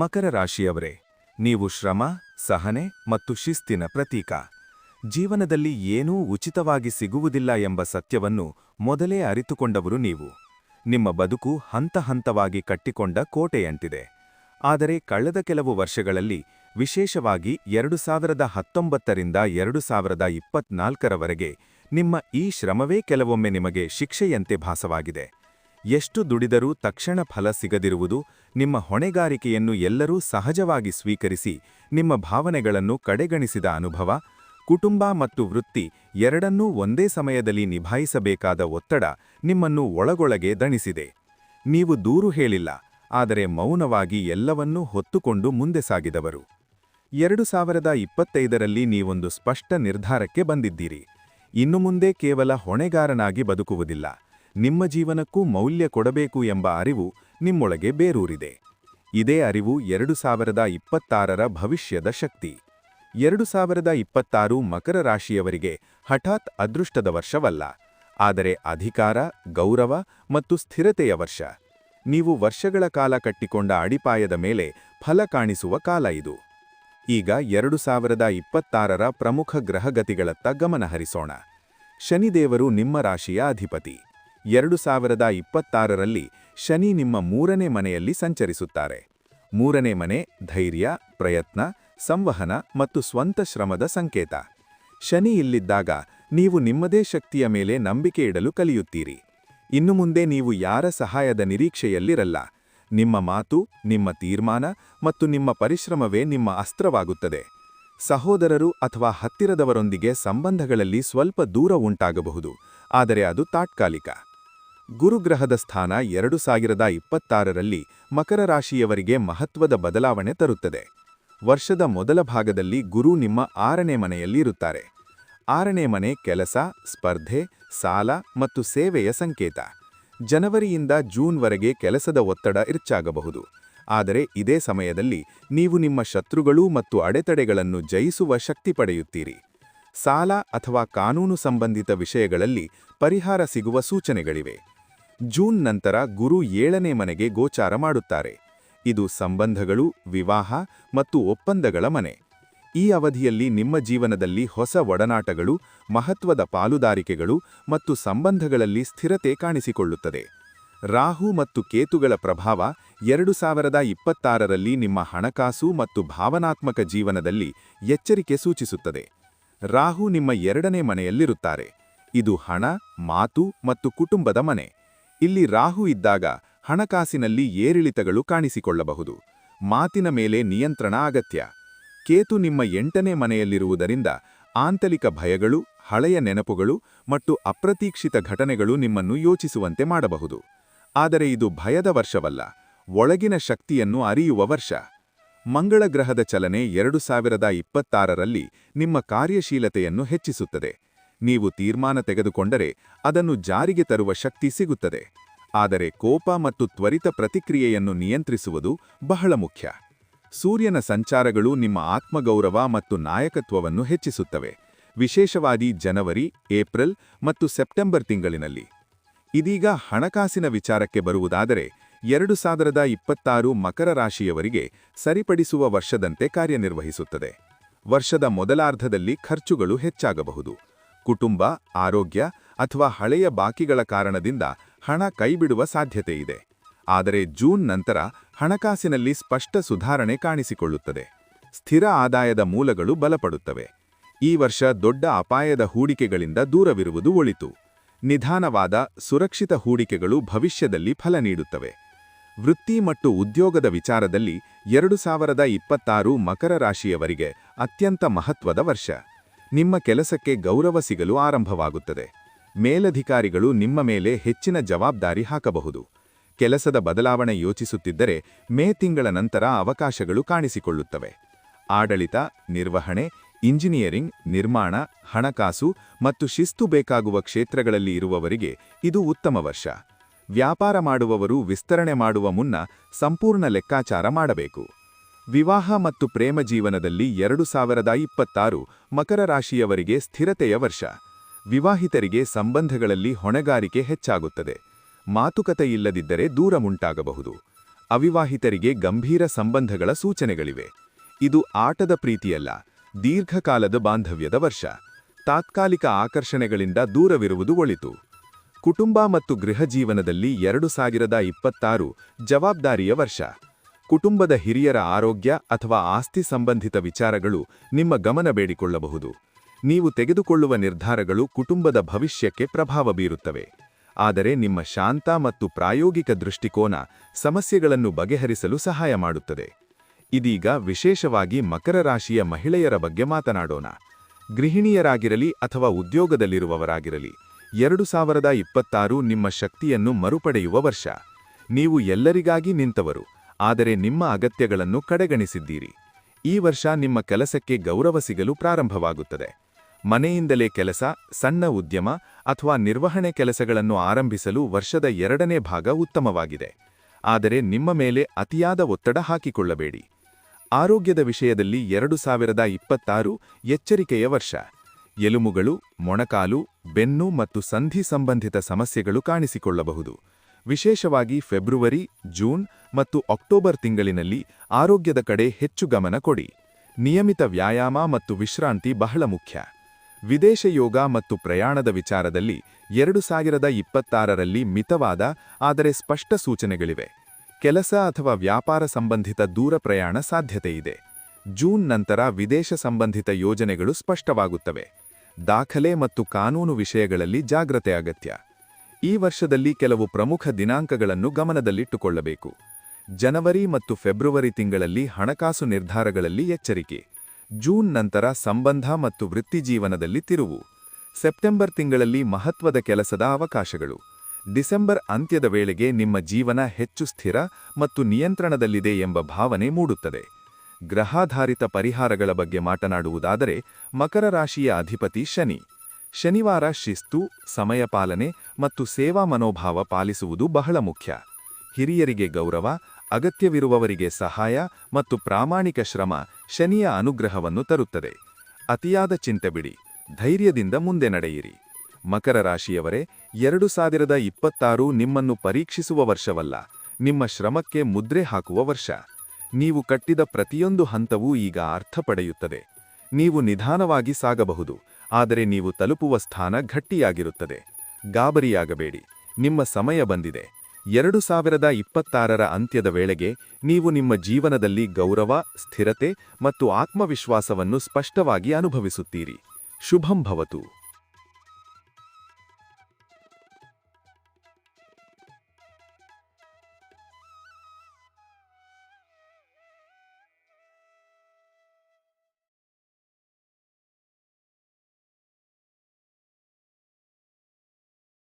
ಮಕರ ರಾಶಿಯವರೇ, ನೀವು ಶ್ರಮ, ಸಹನೆ ಮತ್ತು ಶಿಸ್ತಿನ ಪ್ರತೀಕ. ಜೀವನದಲ್ಲಿ ಏನೂ ಉಚಿತವಾಗಿ ಸಿಗುವುದಿಲ್ಲ ಎಂಬ ಸತ್ಯವನ್ನು ಮೊದಲೇ ಅರಿತುಕೊಂಡವರು ನೀವು. ನಿಮ್ಮ ಬದುಕು ಹಂತ ಹಂತವಾಗಿ ಕಟ್ಟಿಕೊಂಡ ಕೋಟೆಯಂತಿದೆ. ಆದರೆ ಕಳೆದ ಕೆಲವು ವರ್ಷಗಳಲ್ಲಿ, ವಿಶೇಷವಾಗಿ ಎರಡು ಸಾವಿರದ ಹತ್ತೊಂಬತ್ತರಿಂದ ಎರಡು ಸಾವಿರದ ಇಪ್ಪತ್ನಾಲ್ಕರವರೆಗೆ ನಿಮ್ಮ ಈ ಶ್ರಮವೇ ಕೆಲವೊಮ್ಮೆ ನಿಮಗೆ ಶಿಕ್ಷೆಯಂತೆ ಭಾಸವಾಗಿದೆ. ಎಷ್ಟು ದುಡಿದರೂ ತಕ್ಷಣ ಫಲ ಸಿಗದಿರುವುದು ನಿಮ್ಮ ಹೊಣೆಗಾರಿಕೆಯನ್ನು ಎಲ್ಲರೂ ಸಹಜವಾಗಿ ಸ್ವೀಕರಿಸಿ ನಿಮ್ಮ ಭಾವನೆಗಳನ್ನು ಕಡೆಗಣಿಸಿದ ಅನುಭವ, ಕುಟುಂಬ ಮತ್ತು ವೃತ್ತಿ ಎರಡನ್ನೂ ಒಂದೇ ಸಮಯದಲ್ಲಿ ನಿಭಾಯಿಸಬೇಕಾದ ಒತ್ತಡ ನಿಮ್ಮನ್ನು ಒಳಗೊಳಗೆ ದಣಿಸಿದೆ. ನೀವು ದೂರು ಹೇಳಿಲ್ಲ, ಆದರೆ ಮೌನವಾಗಿ ಎಲ್ಲವನ್ನೂ ಹೊತ್ತುಕೊಂಡು ಮುಂದೆ ಸಾಗಿದವರು. ಎರಡು ಸಾವಿರದ ಇಪ್ಪತ್ತೈದರಲ್ಲಿ ನೀವೊಂದು ಸ್ಪಷ್ಟ ನಿರ್ಧಾರಕ್ಕೆ ಬಂದಿದ್ದೀರಿ. ಇನ್ನು ಮುಂದೆ ಕೇವಲ ಹೊಣೆಗಾರನಾಗಿ ಬದುಕುವುದಿಲ್ಲ. ನಿಮ್ಮ ಜೀವನಕ್ಕೂ ಮೌಲ್ಯ ಕೊಡಬೇಕು ಎಂಬ ಅರಿವು ನಿಮ್ಮೊಳಗೆ ಬೇರೂರಿದೆ. ಇದೇ ಅರಿವು ಎರಡು ಸಾವಿರದ ಇಪ್ಪತ್ತಾರರ ಭವಿಷ್ಯದ ಶಕ್ತಿ. ಎರಡು ಸಾವಿರದ ಇಪ್ಪತ್ತಾರು ಮಕರ ರಾಶಿಯವರಿಗೆ ಹಠಾತ್ ಅದೃಷ್ಟದ ವರ್ಷವಲ್ಲ. ಆದರೆ ಅಧಿಕಾರ, ಗೌರವ ಮತ್ತು ಸ್ಥಿರತೆಯ ವರ್ಷ. ನೀವು ವರ್ಷಗಳ ಕಾಲ ಕಟ್ಟಿಕೊಂಡ ಅಡಿಪಾಯದ ಮೇಲೆ ಫಲ ಕಾಣಿಸುವ ಕಾಲ ಇದು. ಈಗ ಎರಡು ಸಾವಿರದ ಇಪ್ಪತ್ತಾರರ ಪ್ರಮುಖ ಗ್ರಹಗತಿಗಳತ್ತ ಗಮನಹರಿಸೋಣ. ಶನಿದೇವರು ನಿಮ್ಮ ರಾಶಿಯ ಅಧಿಪತಿ. ಎರಡು ಸಾವಿರದ ಇಪ್ಪತ್ತಾರರಲ್ಲಿ ಶನಿ ನಿಮ್ಮ ಮೂರನೇ ಮನೆಯಲ್ಲಿ ಸಂಚರಿಸುತ್ತಾರೆ. ಮೂರನೇ ಮನೆ ಧೈರ್ಯ, ಪ್ರಯತ್ನ, ಸಂವಹನ ಮತ್ತು ಸ್ವಂತ ಶ್ರಮದ ಸಂಕೇತ. ಶನಿ ಇಲ್ಲಿದ್ದಾಗ ನೀವು ನಿಮ್ಮದೇ ಶಕ್ತಿಯ ಮೇಲೆ ನಂಬಿಕೆ ಇಡಲು ಕಲಿಯುತ್ತೀರಿ. ಇನ್ನು ಮುಂದೆ ನೀವು ಯಾರ ಸಹಾಯದ ನಿರೀಕ್ಷೆಯಲ್ಲಿರಲ್ಲ. ನಿಮ್ಮ ಮಾತು, ನಿಮ್ಮ ತೀರ್ಮಾನ ಮತ್ತು ನಿಮ್ಮ ಪರಿಶ್ರಮವೇ ನಿಮ್ಮ ಅಸ್ತ್ರವಾಗುತ್ತದೆ. ಸಹೋದರರು ಅಥವಾ ಹತ್ತಿರದವರೊಂದಿಗೆ ಸಂಬಂಧಗಳಲ್ಲಿ ಸ್ವಲ್ಪ ದೂರ ಉಂಟಾಗಬಹುದು, ಆದರೆ ಅದು ತಾತ್ಕಾಲಿಕ. ಗುರುಗ್ರಹದ ಸ್ಥಾನ ಎರಡು ಸಾವಿರದ ಇಪ್ಪತ್ತಾರರಲ್ಲಿ ಮಕರ ರಾಶಿಯವರಿಗೆ ಮಹತ್ವದ ಬದಲಾವಣೆ ತರುತ್ತದೆ. ವರ್ಷದ ಮೊದಲ ಭಾಗದಲ್ಲಿ ಗುರು ನಿಮ್ಮ ಆರನೇ ಮನೆಯಲ್ಲಿ ಇರುತ್ತಾರೆ ಆರನೇ ಮನೆ ಕೆಲಸ, ಸ್ಪರ್ಧೆ, ಸಾಲ ಮತ್ತು ಸೇವೆಯ ಸಂಕೇತ. ಜನವರಿಯಿಂದ ಜೂನ್ವರೆಗೆ ಕೆಲಸದ ಒತ್ತಡ ಹೆಚ್ಚಾಗಬಹುದು. ಆದರೆ ಇದೇ ಸಮಯದಲ್ಲಿ ನೀವು ನಿಮ್ಮ ಶತ್ರುಗಳು ಮತ್ತು ಅಡೆತಡೆಗಳನ್ನು ಜಯಿಸುವ ಶಕ್ತಿ ಪಡೆಯುತ್ತೀರಿ. ಸಾಲ ಅಥವಾ ಕಾನೂನು ಸಂಬಂಧಿತ ವಿಷಯಗಳಲ್ಲಿ ಪರಿಹಾರ ಸಿಗುವ ಸೂಚನೆಗಳಿವೆ. ಜೂನ್ ನಂತರ ಗುರು ಏಳನೇ ಮನೆಗೆ ಗೋಚಾರ ಮಾಡುತ್ತಾರೆ. ಇದು ಸಂಬಂಧಗಳು, ವಿವಾಹ ಮತ್ತು ಒಪ್ಪಂದಗಳ ಮನೆ. ಈ ಅವಧಿಯಲ್ಲಿ ನಿಮ್ಮ ಜೀವನದಲ್ಲಿ ಹೊಸ ಒಡನಾಟಗಳು, ಮಹತ್ವದ ಪಾಲುದಾರಿಕೆಗಳು ಮತ್ತು ಸಂಬಂಧಗಳಲ್ಲಿ ಸ್ಥಿರತೆ ಕಾಣಿಸಿಕೊಳ್ಳುತ್ತದೆ. ರಾಹು ಮತ್ತು ಕೇತುಗಳ ಪ್ರಭಾವ ಎರಡು ಸಾವಿರದ ಇಪ್ಪತ್ತಾರರಲ್ಲಿ ನಿಮ್ಮ ಹಣಕಾಸು ಮತ್ತು ಭಾವನಾತ್ಮಕ ಜೀವನದಲ್ಲಿ ಎಚ್ಚರಿಕೆ ಸೂಚಿಸುತ್ತದೆ. ರಾಹು ನಿಮ್ಮ ಎರಡನೇ ಮನೆಯಲ್ಲಿರುತ್ತಾರೆ. ಇದು ಹಣ, ಮಾತು ಮತ್ತು ಕುಟುಂಬದ ಮನೆ. ಇಲ್ಲಿ ರಾಹು ಇದ್ದಾಗ ಹಣಕಾಸಿನಲ್ಲಿ ಏರಿಳಿತಗಳು ಕಾಣಿಸಿಕೊಳ್ಳಬಹುದು. ಮಾತಿನ ಮೇಲೆ ನಿಯಂತ್ರಣ ಅಗತ್ಯ. ಕೇತು ನಿಮ್ಮ ಎಂಟನೇ ಮನೆಯಲ್ಲಿರುವುದರಿಂದ ಆಂತರಿಕ ಭಯಗಳು, ಹಳೆಯ ನೆನಪುಗಳು ಮತ್ತು ಅಪ್ರತೀಕ್ಷಿತ ಘಟನೆಗಳು ನಿಮ್ಮನ್ನು ಯೋಚಿಸುವಂತೆ ಮಾಡಬಹುದು. ಆದರೆ ಇದು ಭಯದ ವರ್ಷವಲ್ಲ, ಒಳಗಿನ ಶಕ್ತಿಯನ್ನು ಅರಿಯುವ ವರ್ಷ. ಮಂಗಳ ಗ್ರಹದ ಚಲನೆ ಎರಡು ಸಾವಿರದ ಇಪ್ಪತ್ತಾರರಲ್ಲಿ ನಿಮ್ಮ ಕಾರ್ಯಶೀಲತೆಯನ್ನು ಹೆಚ್ಚಿಸುತ್ತದೆ. ನೀವು ತೀರ್ಮಾನ ತೆಗೆದುಕೊಂಡರೆ ಅದನ್ನು ಜಾರಿಗೆ ತರುವ ಶಕ್ತಿ ಸಿಗುತ್ತದೆ. ಆದರೆ ಕೋಪ ಮತ್ತು ತ್ವರಿತ ಪ್ರತಿಕ್ರಿಯೆಯನ್ನು ನಿಯಂತ್ರಿಸುವುದು ಬಹಳ ಮುಖ್ಯ. ಸೂರ್ಯನ ಸಂಚಾರಗಳು ನಿಮ್ಮ ಆತ್ಮಗೌರವ ಮತ್ತು ನಾಯಕತ್ವವನ್ನು ಹೆಚ್ಚಿಸುತ್ತವೆ. ವಿಶೇಷವಾಗಿ ಜನವರಿ, ಏಪ್ರಿಲ್ ಮತ್ತು ಸೆಪ್ಟೆಂಬರ್ ತಿಂಗಳಿನಲ್ಲಿ. ಇದೀಗ ಹಣಕಾಸಿನ ವಿಚಾರಕ್ಕೆ ಬರುವುದಾದರೆ, ಎರಡು ಸಾವಿರದ ಇಪ್ಪತ್ತಾರು ಮಕರ ರಾಶಿಯವರಿಗೆ ಸರಿಪಡಿಸುವ ವರ್ಷದಂತೆ ಕಾರ್ಯನಿರ್ವಹಿಸುತ್ತದೆ. ವರ್ಷದ ಮೊದಲಾರ್ಧದಲ್ಲಿ ಖರ್ಚುಗಳು ಹೆಚ್ಚಾಗಬಹುದು. ಕುಟುಂಬ, ಆರೋಗ್ಯ ಅಥವಾ ಹಳೆಯ ಬಾಕಿಗಳ ಕಾರಣದಿಂದ ಹಣ ಕೈಬಿಡುವ ಸಾಧ್ಯತೆಯಿದೆ ಆದರೆ ಜೂನ್ ನಂತರ ಹಣಕಾಸಿನಲ್ಲಿ ಸ್ಪಷ್ಟ ಸುಧಾರಣೆ ಕಾಣಿಸಿಕೊಳ್ಳುತ್ತದೆ. ಸ್ಥಿರ ಆದಾಯದ ಮೂಲಗಳು ಬಲಪಡುತ್ತವೆ. ಈ ವರ್ಷ ದೊಡ್ಡ ಅಪಾಯದ ಹೂಡಿಕೆಗಳಿಂದ ದೂರವಿರುವುದು ಒಳಿತು. ನಿಧಾನವಾದ, ಸುರಕ್ಷಿತ ಹೂಡಿಕೆಗಳು ಭವಿಷ್ಯದಲ್ಲಿ ಫಲ ನೀಡುತ್ತವೆ. ವೃತ್ತಿ ಮತ್ತು ಉದ್ಯೋಗದ ವಿಚಾರದಲ್ಲಿ ಎರಡು ಸಾವಿರದ ಇಪ್ಪತ್ತಾರು ಮಕರ ರಾಶಿಯವರಿಗೆ ಅತ್ಯಂತ ಮಹತ್ವದ ವರ್ಷ. ನಿಮ್ಮ ಕೆಲಸಕ್ಕೆ ಗೌರವ ಸಿಗಲು ಆರಂಭವಾಗುತ್ತದೆ. ಮೇಲಧಿಕಾರಿಗಳು ನಿಮ್ಮ ಮೇಲೆ ಹೆಚ್ಚಿನ ಜವಾಬ್ದಾರಿ ಹಾಕಬಹುದು. ಕೆಲಸದ ಬದಲಾವಣೆ ಯೋಚಿಸುತ್ತಿದ್ದರೆ ಮೇ ತಿಂಗಳ ನಂತರ ಅವಕಾಶಗಳು ಕಾಣಿಸಿಕೊಳ್ಳುತ್ತವೆ. ಆಡಳಿತ, ನಿರ್ವಹಣೆ, ಇಂಜಿನಿಯರಿಂಗ್, ನಿರ್ಮಾಣ, ಹಣಕಾಸು ಮತ್ತು ಶಿಸ್ತು ಬೇಕಾಗುವ ಕ್ಷೇತ್ರಗಳಲ್ಲಿ ಇರುವವರಿಗೆ ಇದು ಉತ್ತಮ ವರ್ಷ. ವ್ಯಾಪಾರ ಮಾಡುವವರು ವಿಸ್ತರಣೆ ಮಾಡುವ ಮುನ್ನ ಸಂಪೂರ್ಣ ಲೆಕ್ಕಾಚಾರ ಮಾಡಬೇಕು. ವಿವಾಹ ಮತ್ತು ಪ್ರೇಮ ಜೀವನದಲ್ಲಿ ಎರಡು ಸಾವಿರದ ಇಪ್ಪತ್ತಾರು ಮಕರ ರಾಶಿಯವರಿಗೆ ಸ್ಥಿರತೆಯ ವರ್ಷ. ವಿವಾಹಿತರಿಗೆ ಸಂಬಂಧಗಳಲ್ಲಿ ಹೊಣೆಗಾರಿಕೆ ಹೆಚ್ಚಾಗುತ್ತದೆ. ಮಾತುಕತೆ ಇಲ್ಲದಿದ್ದರೆ ದೂರ ಉಂಟಾಗಬಹುದು. ಅವಿವಾಹಿತರಿಗೆ ಗಂಭೀರ ಸಂಬಂಧಗಳ ಸೂಚನೆಗಳಿವೆ. ಇದು ಆಟದ ಪ್ರೀತಿಯಲ್ಲ, ದೀರ್ಘಕಾಲದ ಬಾಂಧವ್ಯದ ವರ್ಷ. ತಾತ್ಕಾಲಿಕ ಆಕರ್ಷಣೆಗಳಿಂದ ದೂರವಿರುವುದು ಒಳಿತು. ಕುಟುಂಬ ಮತ್ತು ಗೃಹ ಜೀವನದಲ್ಲಿ ಎರಡು ಸಾವಿರದ ಇಪ್ಪತ್ತಾರು ಜವಾಬ್ದಾರಿಯ ವರ್ಷ. ಕುಟುಂಬದ ಹಿರಿಯರ ಆರೋಗ್ಯ ಅಥವಾ ಆಸ್ತಿ ಸಂಬಂಧಿತ ವಿಚಾರಗಳು ನಿಮ್ಮ ಗಮನ ಬೇಡಿಕೊಳ್ಳಬಹುದು. ನೀವು ತೆಗೆದುಕೊಳ್ಳುವ ನಿರ್ಧಾರಗಳು ಕುಟುಂಬದ ಭವಿಷ್ಯಕ್ಕೆ ಪ್ರಭಾವ ಬೀರುತ್ತವೆ. ಆದರೆ ನಿಮ್ಮ ಶಾಂತ ಮತ್ತು ಪ್ರಾಯೋಗಿಕ ದೃಷ್ಟಿಕೋನ ಸಮಸ್ಯೆಗಳನ್ನು ಬಗೆಹರಿಸಲು ಸಹಾಯ ಮಾಡುತ್ತದೆ. ಇದೀಗ ವಿಶೇಷವಾಗಿ ಮಕರ ರಾಶಿಯ ಮಹಿಳೆಯರ ಬಗ್ಗೆ ಮಾತನಾಡೋಣ. ಗೃಹಿಣಿಯರಾಗಿರಲಿ ಅಥವಾ ಉದ್ಯೋಗದಲ್ಲಿರುವವರಾಗಿರಲಿ, ಎರಡು ಸಾವಿರದ ಇಪ್ಪತ್ತಾರು ನಿಮ್ಮ ಶಕ್ತಿಯನ್ನು ಮರುಪಡೆಯುವ ವರ್ಷ. ನೀವು ಎಲ್ಲರಿಗಾಗಿ ನಿಂತವರು. ಆದರೆ ನಿಮ್ಮ ಅಗತ್ಯಗಳನ್ನು ಕಡೆಗಣಿಸಿದ್ದೀರಿ. ಈ ವರ್ಷ ನಿಮ್ಮ ಕೆಲಸಕ್ಕೆ ಗೌರವ ಸಿಗಲು ಪ್ರಾರಂಭವಾಗುತ್ತದೆ. ಮನೆಯಿಂದಲೇ ಕೆಲಸ, ಸಣ್ಣ ಉದ್ಯಮ ಅಥವಾ ನಿರ್ವಹಣೆ ಕೆಲಸಗಳನ್ನು ಆರಂಭಿಸಲು ವರ್ಷದ ಎರಡನೇ ಭಾಗ ಉತ್ತಮವಾಗಿದೆ. ಆದರೆ ನಿಮ್ಮ ಮೇಲೆ ಅತಿಯಾದ ಒತ್ತಡ ಹಾಕಿಕೊಳ್ಳಬೇಡಿ. ಆರೋಗ್ಯದ ವಿಷಯದಲ್ಲಿ ಎರಡು ಸಾವಿರದ ಇಪ್ಪತ್ತಾರು ಎಚ್ಚರಿಕೆಯ ವರ್ಷ. ಎಲುಮುಗಳು, ಮೊಣಕಾಲು, ಬೆನ್ನು ಮತ್ತು ಸಂಧಿ ಸಂಬಂಧಿತ ಸಮಸ್ಯೆಗಳು ಕಾಣಿಸಿಕೊಳ್ಳಬಹುದು. ವಿಶೇಷವಾಗಿ ಫೆಬ್ರುವರಿ, ಜೂನ್ ಮತ್ತು ಅಕ್ಟೋಬರ್ ತಿಂಗಳಿನಲ್ಲಿ ಆರೋಗ್ಯದ ಕಡೆ ಹೆಚ್ಚು ಗಮನ ಕೊಡಿ. ನಿಯಮಿತ ವ್ಯಾಯಾಮ ಮತ್ತು ವಿಶ್ರಾಂತಿ ಬಹಳ ಮುಖ್ಯ. ವಿದೇಶ ಯೋಗ ಮತ್ತು ಪ್ರಯಾಣದ ವಿಚಾರದಲ್ಲಿ ಎರಡು ಸಾವಿರದ ಇಪ್ಪತ್ತಾರರಲ್ಲಿ ಮಿತವಾದ, ಆದರೆ ಸ್ಪಷ್ಟ ಸೂಚನೆಗಳಿವೆ. ಕೆಲಸ ಅಥವಾ ವ್ಯಾಪಾರ ಸಂಬಂಧಿತ ದೂರ ಪ್ರಯಾಣ ಸಾಧ್ಯತೆಯಿದೆ. ಜೂನ್ ನಂತರ ವಿದೇಶ ಸಂಬಂಧಿತ ಯೋಜನೆಗಳು ಸ್ಪಷ್ಟವಾಗುತ್ತವೆ. ದಾಖಲೆ ಮತ್ತು ಕಾನೂನು ವಿಷಯಗಳಲ್ಲಿ ಜಾಗ್ರತೆ ಅಗತ್ಯ. ಈ ವರ್ಷದಲ್ಲಿ ಕೆಲವು ಪ್ರಮುಖ ದಿನಾಂಕಗಳನ್ನು ಗಮನದಲ್ಲಿಟ್ಟುಕೊಳ್ಳಬೇಕು. ಜನವರಿ ಮತ್ತು ಫೆಬ್ರವರಿ ತಿಂಗಳಲ್ಲಿ ಹಣಕಾಸು ನಿರ್ಧಾರಗಳಲ್ಲಿ ಎಚ್ಚರಿಕೆ. ಜೂನ್ ನಂತರ ಸಂಬಂಧ ಮತ್ತು ವೃತ್ತಿಜೀವನದಲ್ಲಿ ತಿರುವು. ಸೆಪ್ಟೆಂಬರ್ ತಿಂಗಳಲ್ಲಿ ಮಹತ್ವದ ಕೆಲಸದ ಅವಕಾಶಗಳು. ಡಿಸೆಂಬರ್ ಅಂತ್ಯದ ವೇಳೆಗೆ ನಿಮ್ಮ ಜೀವನ ಹೆಚ್ಚು ಸ್ಥಿರ ಮತ್ತು ನಿಯಂತ್ರಣದಲ್ಲಿದೆ ಎಂಬ ಭಾವನೆ ಮೂಡುತ್ತದೆ. ಗ್ರಹಾಧಾರಿತ ಪರಿಹಾರಗಳ ಬಗ್ಗೆ ಮಾತನಾಡುವುದಾದರೆ ಮಕರ ರಾಶಿಯ ಅಧಿಪತಿ ಶನಿ. ಶನಿವಾರ ಶಿಸ್ತು, ಸಮಯ ಪಾಲನೆ ಮತ್ತು ಸೇವಾ ಮನೋಭಾವ ಪಾಲಿಸುವುದು ಬಹಳ ಮುಖ್ಯ. ಹಿರಿಯರಿಗೆ ಗೌರವ, ಅಗತ್ಯವಿರುವವರಿಗೆ ಸಹಾಯ ಮತ್ತು ಪ್ರಾಮಾಣಿಕ ಶ್ರಮ ಶನಿಯ ಅನುಗ್ರಹವನ್ನು ತರುತ್ತದೆ. ಅತಿಯಾದ ಚಿಂತೆ ಬಿಡಿ, ಧೈರ್ಯದಿಂದ ಮುಂದೆ ನಡೆಯಿರಿ. ಮಕರ ರಾಶಿಯವರೇ, ಎರಡು ಸಾವಿರದ ಇಪ್ಪತ್ತಾರು ನಿಮ್ಮನ್ನು ಪರೀಕ್ಷಿಸುವ ವರ್ಷವಲ್ಲ, ನಿಮ್ಮ ಶ್ರಮಕ್ಕೆ ಮುದ್ರೆ ಹಾಕುವ ವರ್ಷ. ನೀವು ಕಟ್ಟಿದ ಪ್ರತಿಯೊಂದು ಹಂತವೂ ಈಗ ಅರ್ಥ ಪಡೆಯುತ್ತದೆ. ನೀವು ನಿಧಾನವಾಗಿ ಸಾಗಬಹುದು. ಆದರೆ ನೀವು ತಲುಪುವ ಸ್ಥಾನ ಗಟ್ಟಿಯಾಗಿರುತ್ತದೆ. ಗಾಬರಿಯಾಗಬೇಡಿ. ನಿಮ್ಮ ಸಮಯ ಬಂದಿದೆ. ಎರಡು ಸಾವಿರದ ಇಪ್ಪತ್ತಾರರ ಅಂತ್ಯದ ವೇಳೆಗೆ ನೀವು ನಿಮ್ಮ ಜೀವನದಲ್ಲಿ ಗೌರವ, ಸ್ಥಿರತೆ ಮತ್ತು ಆತ್ಮವಿಶ್ವಾಸವನ್ನು ಸ್ಪಷ್ಟವಾಗಿ ಅನುಭವಿಸುತ್ತೀರಿ. ಶುಭಂ ಭವತು.